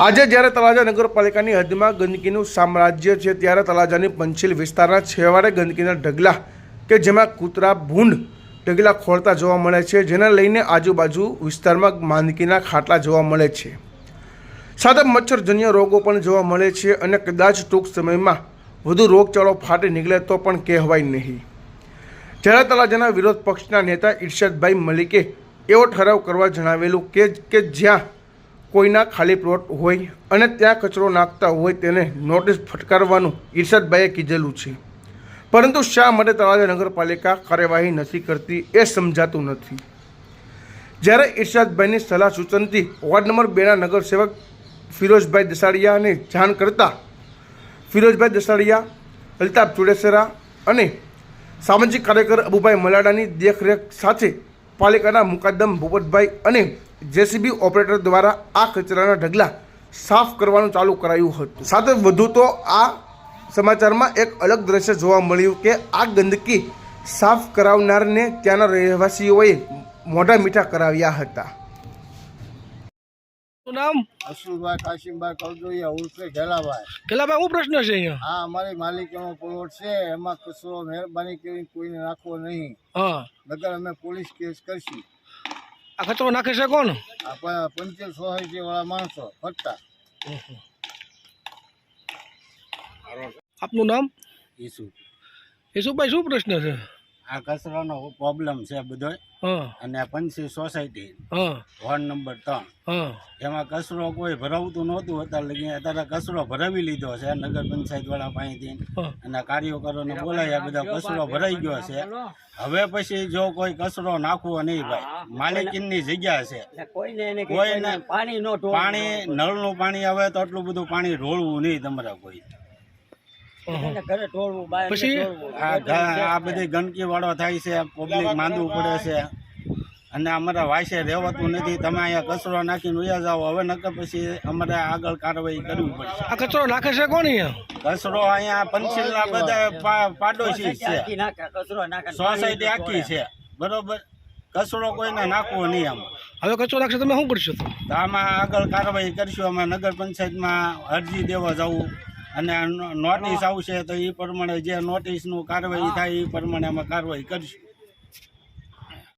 આજે જ્યારે તળાજા નગરપાલિકાની હદમાં ગંદકીનું સામ્રાજ્ય છે, ત્યારે તળાજાની પંચીલ વિસ્તારના છેવાડે ગંદકીના ઢગલા કે જેમાં કૂતરા, ભૂંડ ઢગલા ખોળતા જોવા મળે છે, જેને લઈને આજુબાજુ વિસ્તારમાં માંદગીના ખાટલા જોવા મળે છે. સાથે મચ્છરજન્ય રોગો પણ જોવા મળે છે અને કદાચ ટૂંક સમયમાં વધુ રોગચાળો ફાટી નીકળે તો પણ કહેવાય નહીં. જ્યારે તળાજાના વિરોધ પક્ષના નેતા ઇરશાદભાઈ મલિકે એવો ઠરાવ કરવા જણાવેલું કે કે જ્યાં કોઈના ખાલી પ્લોટ હોય અને ત્યાં કચરો નાખતા હોય તેને નોટિસ ફટકારવાનું ઈર્ષદભાઈએ કીધેલું છે. પરંતુ શા માટે તળાજા નગરપાલિકા કાર્યવાહી નથી કરતી એ સમજાતું નથી. જ્યારે ઇરશાદભાઈની સલાહ સૂચનથી વોર્ડ નંબર બેના નગરસેવક ફિરોજભાઈ દસાડિયાને જાણ કરતા ફિરોજભાઈ દસાડિયા અલ્તાફ ચુડેસરા અને સામાજિક કાર્યકર અબુભાઈ મલાડાની દેખરેખ સાથે પાલિકાના મુકાદમ ભૂપતભાઈ અને જેસીબી ઓપરેટર દ્વારા આ કચરાના ઢગલા સાફ કરવાનું ચાલુ કરાયું હતું. સાથે વધુ તો આ સમાચારમાં એક અલગ દ્રશ્ય જોવા મળ્યું કે આ ગંદકી સાફ કરાવનારને ત્યાંના રહેવાસીઓએ મોઢા મીઠા કરાવ્યા હતા. શું નામ? અશુભાઈ કાશીમભાઈ કલદોયા ઉર્ફે ઘેલાભાઈ. ગેલાભાઈ શું પ્રશ્ન છે અહીંયા? હા અમારી માલિકીનો પ્લોટ છે એમાં કચરો મહેરબાની કરીને કોઈને નાખવો નહીં. હા. નગર અમે પોલીસ કેસ કરશું. આ કચરો નાખે છે કોણ આ પંચર સોસાયટી વાળા માણસો ફરતા આપનું નામ? ઈસુ ઈસુભાઈ શું પ્રશ્ન છે? આ કચરાનો પ્રોબ્લેમ છે બધો. અને પંચી સોસાયટી હા. વોર્ડ નંબર ત્રણ. હા. એમાં કચરો કોઈ ભરાવતું નહોતું. અત્યારે લગી અત્યારે કચરો ભરાવી લીધો છે નગર પંચાયત વાળા પાસેથી. અને કાર્યકરોને બોલાયા બધા કચરો ભરાઈ ગયો છે. હવે પછી જો કોઈ કચરો નાખવો નહીં ભાઈ. માલિકીની જગ્યા છે. કોઈને પાણી પાણી નળનું પાણી આવે તો આટલું બધું પાણી રોળવું નહીં તમારા કોઈ. પછી આ બધી ગંદકી વાળો થાય છે પબ્લિક માંદવું પડે છે. અને અમારા વાયસે રહેવાતું નથી તમે અહીંયા કચરો નાખીને વયા જાઓ. હવે નકર પછી અમારે આગળ કાર્યવાહી કરવી પડશે. આ કચરો નાખે છે કોણ અહીંયા? કચરો અહીંયા પંચીલના બધા પાડોશી છે. સોસાયટી આખી છે. બરોબર? કચરો કોઈને નાખવો નહીં આમ. હવે કચરો નાખશો તમે શું કરશો? તો તો આમાં આગળ કાર્યવાહી કરશું. અમે નગર પંચાયતમાં અરજી દેવા જવું. અને નોટિસ આવશે તો એ પ્રમાણે જે નોટિસનું કાર્યવાહી થાય એ પ્રમાણે અમે કાર્યવાહી કરીશું.